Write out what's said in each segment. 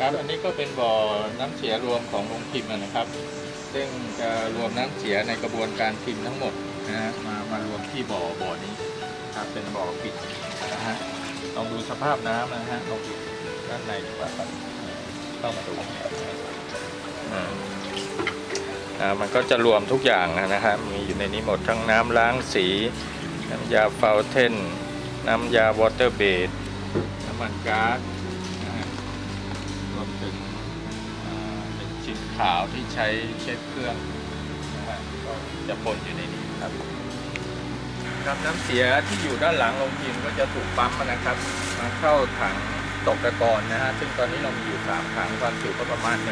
ครับอันนี้ก็เป็นบ่อน้ำเสียรวมของโรงพิมพ์นะครับ ซึ่งจะรวมน้ำเสียในกระบวนการพิมพ์ทั้งหมดนะฮะมามารวมที่บ่อบ่อนี้ครับเป็นบ่อปิดนะฮะลองดูสภาพน้ำนะฮะลองดูด้านในดีกว่าครับเข้ามาดูอ่ามันก็จะรวมทุกอย่างนะฮะมีอยู่ในนี้หมดทั้งน้ำล้างสี น้ำยาฟาวเทนน้ำยาวอเตอร์เบดน้ำมันก๊าซ ขาวที่ใช้เช็ดเครื่องนะฮะก็จะปนอยู่ในนี้ครับครับน้ำเสียที่อยู่ด้านหลังโรงพิมพ์ก็จะถูกปั๊มนะครับมาเข้าถังตกตะกอนนะฮะซึ่งตอนนี้เรามีอยู่ 3 ถังความจุก็ประมาณ1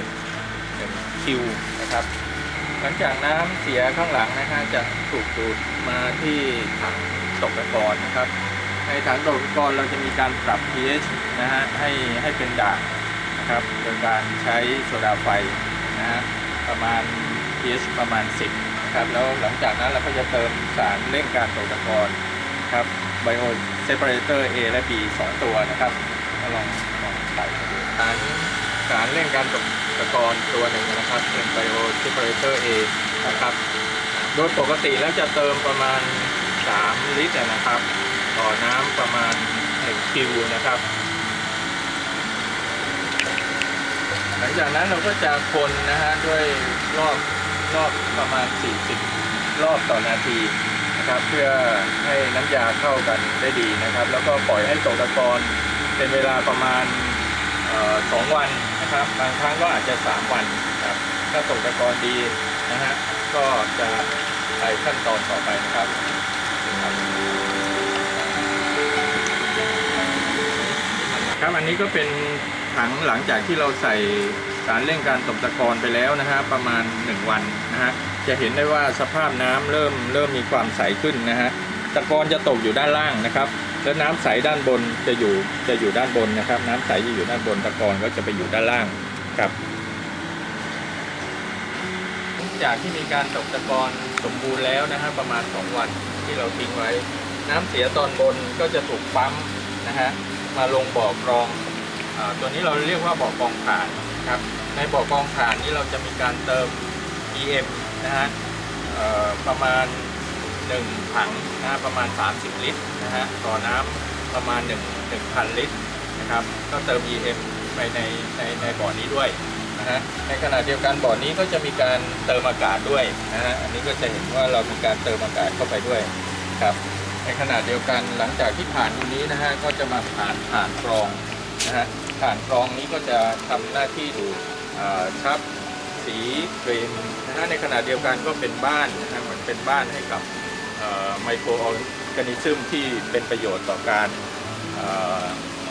1คิวนะครับ หลังจากน้ำเสียข้างหลังนะฮะจะถูกดูดมาที่ถังตกตะกอนนะครับ ในถังตกตะกอนเราจะมีการปรับ pH นะฮะให้ให้เป็นด่างนะครับ โดยการใช้โซดาไฟ นะฮะประมาณ pH ประมาณ 10นะครับแล้วหลังจากนั้นเราก็จะเติมสารเร่งการตกตะกอนครับ Bio Separator A และ B 2 ตัวนะครับก็ลองลองใส่ดูสารสารเร่งการตกตะกอนตัวหนึ่งนะครับเป็น Bio Separator A นะครับโดยปกติแล้วจะเติมประมาณ 3 ลิตรนะครับ ต่อน้ำประมาณ1คิวนะครับ ห ลังจากนั้นเราก็จะคนนะฮะด้วยรอบรอบประมาณ 40 รอบต่อนาทีนะครับ เพื่อให้น้ำยาเข้ากันได้ดีนะครับ แล้วก็ปล่อยให้ตกตะกอนเป็นเวลาประมาณสองวันนะครับบางครั้งก็อาจจะ 3 วันครับถ้าตกตะกอนดีนะฮะก็จะไปขั้นตอนต่อไปนะครับ ครับอันนี้ก็เป็นถังหลังจากที่เราใส่สารเร่งการตกตะกอนไปแล้วนะฮะประมาณ 1 วันนะฮะจะเห็นได้ว่าสภาพน้ำเริ่มเริ่มมีความใสขึ้นนะฮะตะกอนจะตกอยู่ด้านล่างนะครับ แล้วน้ำใสด้านบนจะอยู่จะอยู่ด้านบนนะครับ น้ำใสจะอยู่ด้านบนตะกอนก็จะไปอยู่ด้านล่างครับหลังจากที่มีการตกตะกอนสมบูรณ์แล้วนะฮะประมาณ 2 วันที่เราทิ้งไว้ น้ำเสียตอนบนก็จะถูกปั๊มนะฮะ มาลงบ่อกรองอตัวนี้เราเรียกว่าบ่อกรองผ่านครับ ในบ่อกรองผ่านนี้เราจะมีการเติม EM นะฮะประมาณ 1 ถังนะฮะประมาณ 30 ลิตรนะฮะต่อน้ำประมาณ 1 1,000 ลิตรนะครับ ก็เติม EM ไปในในในบ่อนี้ด้วยนะฮะในขณะเดียวกันบ่อนี้ก็จะมีการเติมอากาศด้วยนะฮะอันนี้ก็จะเห็นว่าเรามีการเติมอากาศเข้าไปด้วยครับ ในขณะเดียวกันหลังจากที่ผ่านตรงนี้นะฮะก็จะมาผ่านผ่านกรองนะฮะผ่านกรองนี้ก็จะทำหน้าที่ดูชับสีเกรนนะฮะในขณะเดียวกันก็เป็นบ้านนะฮะเหมือนเป็นบ้านให้กับไมโครออร์แกนิซึมที่เป็นประโยชน์ต่อการ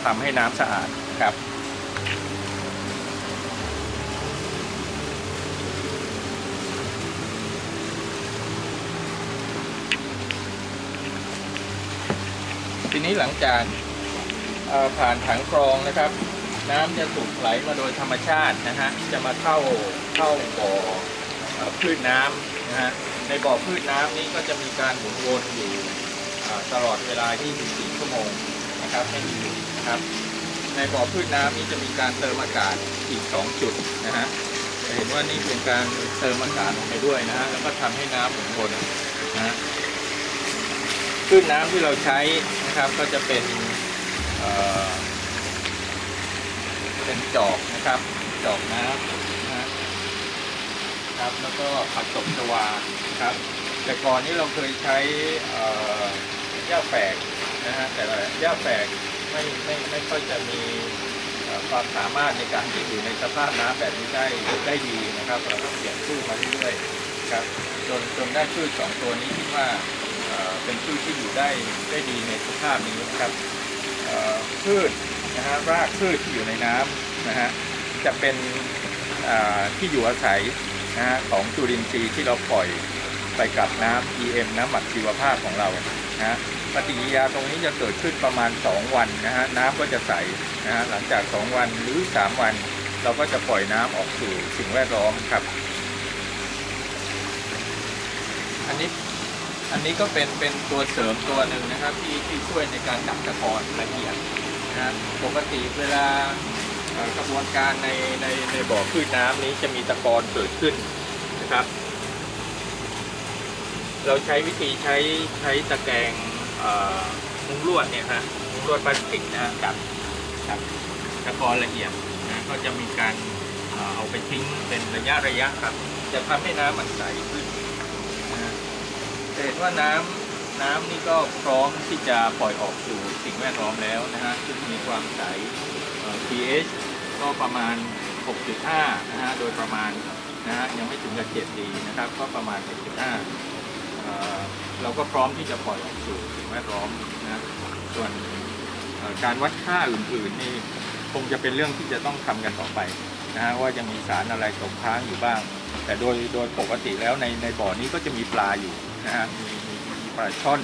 ทำให้น้ำสะอาดครับ ทีนี้หลังจากผ่านถังกรองนะครับ น้ำจะถูกไหลมาโดยธรรมชาตินะฮะจะมาเข้าเข้าบ่อพืชน้ำนะฮะในบ่อพืชน้ำนี้ก็จะมีการหมุนวนอยู่ตลอดเวลา 24 ชั่วโมงนะครับให้มีอยู่นะครับ ในบ่อพืชน้ำนี้จะมีการเติมอากาศอีก 2 จุดนะฮะจะเห็นว่านี่เป็นการเติมอากาศลงไปด้วยนะฮะแล้วก็ทำให้น้ำหมุนวนนะฮะคลื่นน้ำที่เราใช้ นะครับก็จะเป็นเเป็นจอกนะครับ จอกน้ำนะครับแล้วก็ผักตบชวาครับ แต่ก่อนนี้เราเคยใช้เอ่อหญ้าแฝกนะฮะแต่หญ้าแฝกไม่ไม่ไม่ค่อยจะมีความสามารถในการที่อยู่ในสภาพน้ำแบบนี้ได้ได้ดีนะครับเราก็เปลี่ยนพืชมาเรื่อยๆครับจนจนได้พืชสองตัวนี้คิดว่า เป็นพืชที่อยู่ได้ได้ดีในสภาพนี้นะครับพืชนะฮะรากพืชที่อยู่ในน้ำนะฮะจะเป็นที่อยู่อาศัยนะฮะของจุลินทรีย์ที่เราปล่อยไปกับน้ำ EM น้ำหมักชีวภาพของเรานะฮะปฏิกิริยาตรงนี้จะเกิดขึ้นประมาณ 2 วันนะฮะน้ำก็จะใสนะฮะหลังจาก 2 วันหรือ 3 วัน เราก็จะปล่อยน้ำออกสู่สิ่งแวดล้อมครับ อันนี้ อันนี้ก็เป็นเป็นตัวเสริมตัวหนึ่งนะครับ ที่ที่ช่วยในการดับตะกอนละเอียดนะครับปกติเวลากระบวนการในในในบ่อพืชน้ำนี้จะมีตะกอนเกิดขึ้นนะครับ เราใช้วิธีใช้ใช้ตะแกรงมุ้งลวดเนี่ยฮะมุ้งลวดพลาสติกนะฮะกับกับตะกอนละเอียดนะก็จะมีการเอาไปทิ้งเป็นระยะระยะครับ จะทำให้น้ำมันใสขึ้น จะเห็นว่าน้ำน้ำนี่ก็พร้อมที่จะปล่อยออกสู่สิ่งแวดล้อมแล้วนะฮะซึ่งมีความใส pH ก็ประมาณ 6.5 นะฮะ โดยประมาณนะฮะยังไม่ถึงกับ7ดีนะครับ ก็ประมาณ 6.5เเราก็พร้อมที่จะปล่อยออกสู่สิ่งแวดล้อมนะส่วนการวัดค่าอื่นๆนี่คงจะเป็นเรื่องที่จะต้องทำกันต่อไปนะฮะว่ายังมีสารอะไรตกค้างอยู่บ้าง แต่โดยโดยปกติแล้วในในบ่อนี้ก็จะมีปลาอยู่ นะฮะมีมีปลาช่อน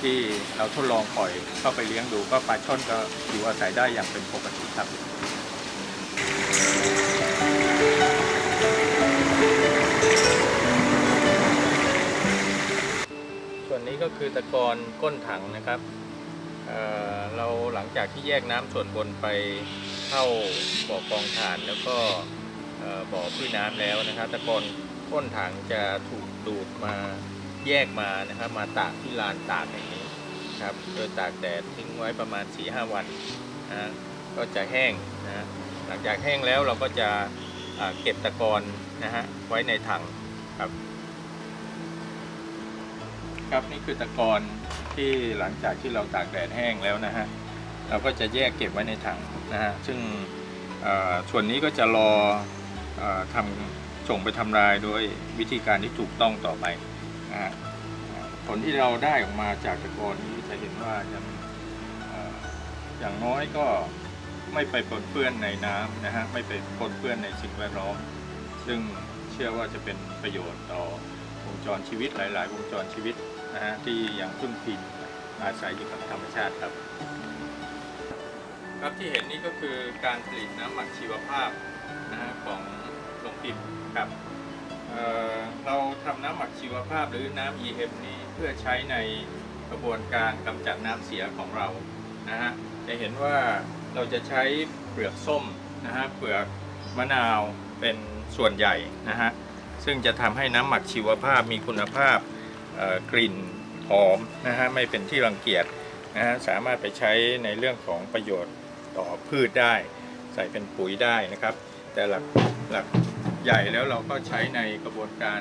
ที่เราทดลองปล่อยเข้าไปเลี้ยงดู ก็ปลาช่อนก็อยู่อาศัยได้อย่างเป็นปกติครับส่วนนี้ก็คือตะกอนก้นถังนะครับเเราหลังจากที่แยกน้ำส่วนบนไปเข้าบ่อกองถ่านแล้วก็บ่อพืชน้ำแล้วนะครับตะกอนก้นถังจะถูกดูดมา แยกมานะครับ มาตากที่ลานตากแห่งนี้ครับ โดยตากแดดทิ้งไว้ประมาณ 4-5 วันนะก็จะแห้งนะหลังจากแห้งแล้วเราก็จะเก็บตะกอนนะฮะไว้ในถังครับครับนี่คือตะกอนที่หลังจากที่เราตากแดดแห้งแล้วนะฮะเราก็จะแยกเก็บไว้ในถังนะฮะซึ่งส่วนนี้ก็จะรออทำส่งไปทำลายโดยวิธีการที่ถูกต้องต่อไป ผลที่เราได้ออกมาจากตะกอนนี้จะเห็นว่ายังอย่างน้อยก็ไม่ไปปนเปื้อนในน้ำนะฮะไม่ไปปนเปื้อนในสิ่งแวดล้อม ซึ่งเชื่อว่าจะเป็นประโยชน์ต่อวงจรชีวิตหลาย ๆ วงจรชีวิตนะฮะที่ยังพึ่งพิงอาศัยอยู่กับธรรมชาติครับ ครับที่เห็นนี่ก็คือการผลิตน้ำหมักชีวภาพนะฮะของโรงพิมพ์ครับ เราทำน้ำหมักชีวภาพหรือน้ำ EM นี้เพื่อใช้ในกระบวนการกำจัดน้ำเสียของเรานะฮะจะเห็นว่าเราจะใช้เปลือกส้มนะฮะเปลือกมะนาวเป็นส่วนใหญ่นะฮะซึ่งจะทำให้น้ำหมักชีวภาพมีคุณภาพกลิ่นหอมนะฮะไม่เป็นที่รังเกียจนะฮะสามารถไปใช้ในเรื่องของประโยชน์ต่อพืชได้ ใส่เป็นปุ๋ยได้นะครับ แต่หลักหลัก ใหญ่แล้วเราก็ใช้ในกระบวนการ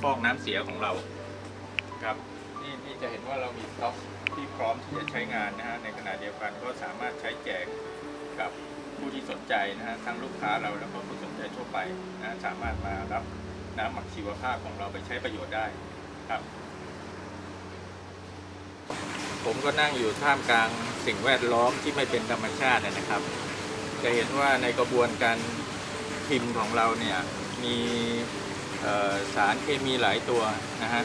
ฟอกน้ำเสียของเราครับนี่นี่จะเห็นว่าเรามีสต็อกที่พร้อมที่จะใช้งานนะฮะในขณะเดียวกันก็สามารถใช้แจกกับผู้ที่สนใจนะฮะทั้งลูกค้าเราแล้วก็ผู้สนใจทั่วไปนะฮะสามารถมารับน้ำหมักชีวภาพของเราไปใช้ประโยชน์ได้ครับ ผมก็นั่งอยู่ท่ามกลางสิ่งแวดล้อมที่ไม่เป็นธรรมชาตินะครับ จะเห็นว่าในกระบวนการ พิมพ์ของเราเนี่ยมีสารเคมีหลายตัวนะฮะ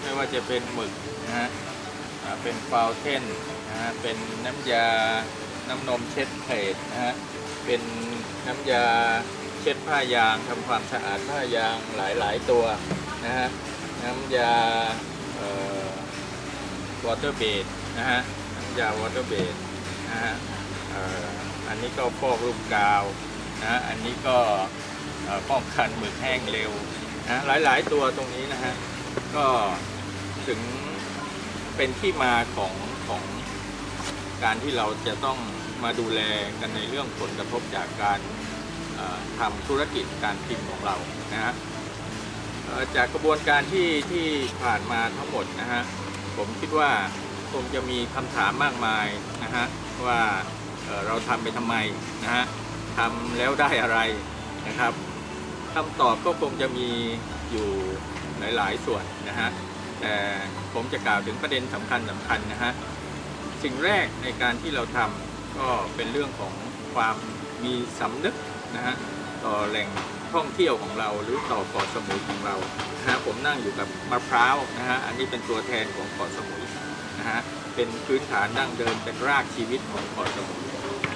ไม่ว่าจะเป็นหมึกนะฮะเป็นฟาวเทนนะฮะเป็นน้ำยาน้ำนมเช็ดเพลทนะฮะเป็นน้ำยาเช็ดผ้ายางทำความสะอาดผ้ายางหลายๆตัวนะฮะน้ำยาวอเตอร์เบดนะฮะน้ำยาวอเตอร์เบดนะฮะอันนี้ก็ฟอกลูกกาว นะอันนี้ก็ป้องกันหมึกแห้งเร็วนะหลายๆตัวตรงนี้นะฮะก็ถึงเป็นที่มาของของการที่เราจะต้องมาดูแลกันในเรื่องผลกระทบจากการทำธุรกิจการพิมพ์ของเรานะฮะจากกระบวนการที่ที่ผ่านมาทั้งหมดนะฮะผมคิดว่าคงจะมีคำถามมากมายนะฮะว่าเราทำไปทำไมนะฮะ ทำแล้วได้อะไรนะครับคำตอบก็คงจะมีอยู่หลาย ๆ ส่วนนะฮะแต่ผมจะกล่าวถึงประเด็นสำคัญสำคัญนะฮะสิ่งแรกในการที่เราทำก็เป็นเรื่องของความมีสำนึกนะฮะต่อแหล่งท่องเที่ยวของเราหรือต่อเกาะสมุยของเรานะฮะผมนั่งอยู่กับมะพร้าวนะฮะอันนี้เป็นตัวแทนของเกาะสมุยนะฮะเป็นพื้นฐานดั้งเดิมเป็นรากชีวิตของเกาะสมุย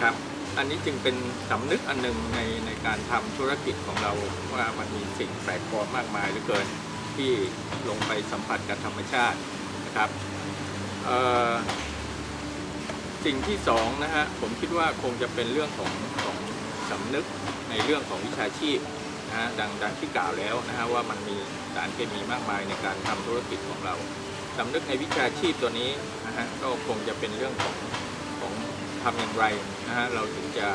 ครับ อันนี้จึงเป็นสำนึกอันหนึ่งในในการทำธุรกิจของเราว่ามันมีสิ่งแปลกปลอมมากมายเหลือเกินที่ลงไปสัมผัสกับธรรมชาตินะครับสิ่งที่สองนะฮะผมคิดว่าคงจะเป็นเรื่องของของสำนึกในเรื่องของวิชาชีพนะฮะดังดังที่กล่าวแล้วนะฮะว่ามันมีสารเคมีมากมายในการทำธุรกิจของเราสำนึกในวิชาชีพตัวนี้นะฮะก็คงจะเป็นเรื่องของของ ทำอย่างไรนะฮะเราถึงจะ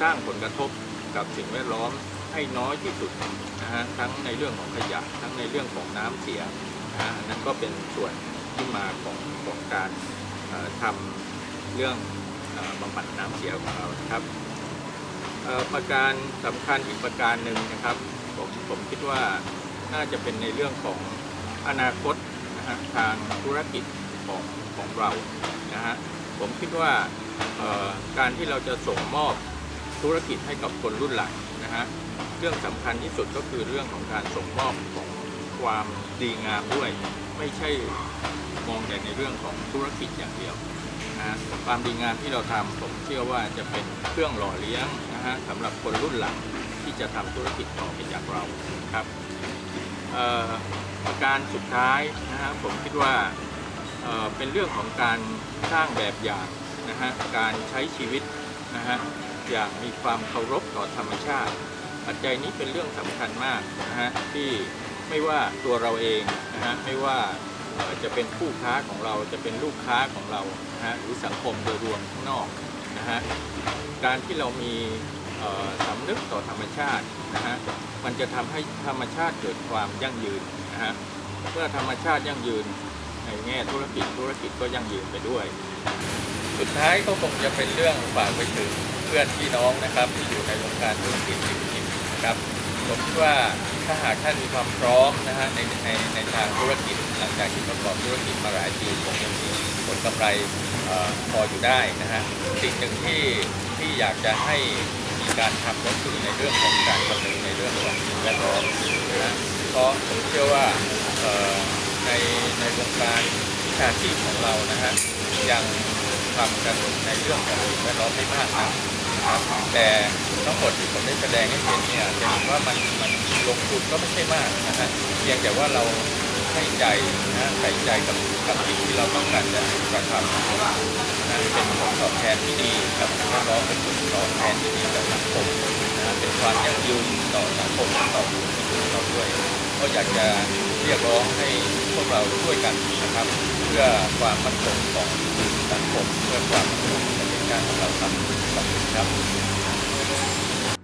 สร้างผลกระทบกับสิ่งแวดล้อมให้น้อยที่สุดนะฮะทั้งในเรื่องของขยะทั้งในเรื่องของน้ำเสียนะฮะนนั้นก็เป็นส่วนที่มาของของการทำเรื่องบำบัดน้ำเสียของเราครับประการสำคัญอีกประการหนึ่งนะครับผมผมคิดว่าน่าจะเป็นในเรื่องของอนาคตนะฮะทางธุรกิจของของเรานะฮะ ผมคิดว่าการที่เราจะส่งมอบธุรกิจให้กับคนรุ่นหลังนะฮะเรื่องสำคัญที่สุดก็คือเรื่องของการส่งมอบของความดีงามด้วย ไม่ใช่มองแต่ในเรื่องของธุรกิจอย่างเดียวนะความดีงามที่เราทำผมเชื่อว่าจะเป็นเครื่องหล่อเลี้ยงนะฮะสำหรับคนรุ่นหลังที่จะทำธุรกิจต่อไปจากเราครับประการสุดท้ายนะฮะผมคิดว่า เป็นเรื่องของการสร้างแบบอย่างนะฮะการใช้ชีวิตนะฮะอย่างมีความเคารพต่อธรรมชาติ ปัจจัยนี้เป็นเรื่องสำคัญมากนะฮะที่ไม่ว่าตัวเราเองนะฮะไม่ว่าจะเป็นคู่ค้าของเราจะเป็นลูกค้าของเรานะฮะหรือสังคมโดยรวมข้างนอกนะฮะการที่เรามีสำนึกต่อธรรมชาตินะฮะมันจะทำให้ธรรมชาติเกิดความยั่งยืนนะฮะเมื่อธรรมชาติยั่งยืน ในแง่ธุรกิจธุรกิจก็ยั่งยืนไปด้วย สุดท้ายก็คงจะเป็นเรื่องฝากไปถึงเพื่อนพี่น้องนะครับที่อยู่ในวงการธุรกิจสิ่งพิมพ์นะครับผมว่าถ้าหากท่านมีความพร้อมนะฮะในในในทางธุรกิจหลังจากที่ประกอบธุรกิจมาหลายปีคงยังมีผลกำไรออพออยู่ได้นะฮะสิ่งหนึ่งที่ที่อยากจะให้มีการทำก็คือในเรื่องของการคำนึงในเรื่องของสิ่งแวดล้อมนะฮะเพราะผมเชื่อว่า ในในวงการวิชาชีพของเรานะฮะยังทำกันในเรื่องของสิ่งแวดล้อมไม่มากนะครับแต่ทั้งหมดที่ผมได้แสดงให้เห็นเนี่ยจะเห็นว่ามันมันลงทุนก็ไม่ใช่มากนะฮะเพียงแต่ว่าเราให้ใจนะใส่ใจกับกับสิ่งที่เราต้องการจะกระทำนะเป็นผลตอบแทนที่ดีกับสิ่งแวดล้อมเป็นผลตอบแทนที่ดีกับสังคมนะฮะเป็นความยั่งยืนต่อสังคมต่อบุคคลเราด้วยก็อยากจะ เรียกร้องให้พวกเราช่วยกันนะครับ เพื่อความมั่นคงของสังคมเพื่อความมั่นคงของประเทศชาติของเราครับขอบคุณครับ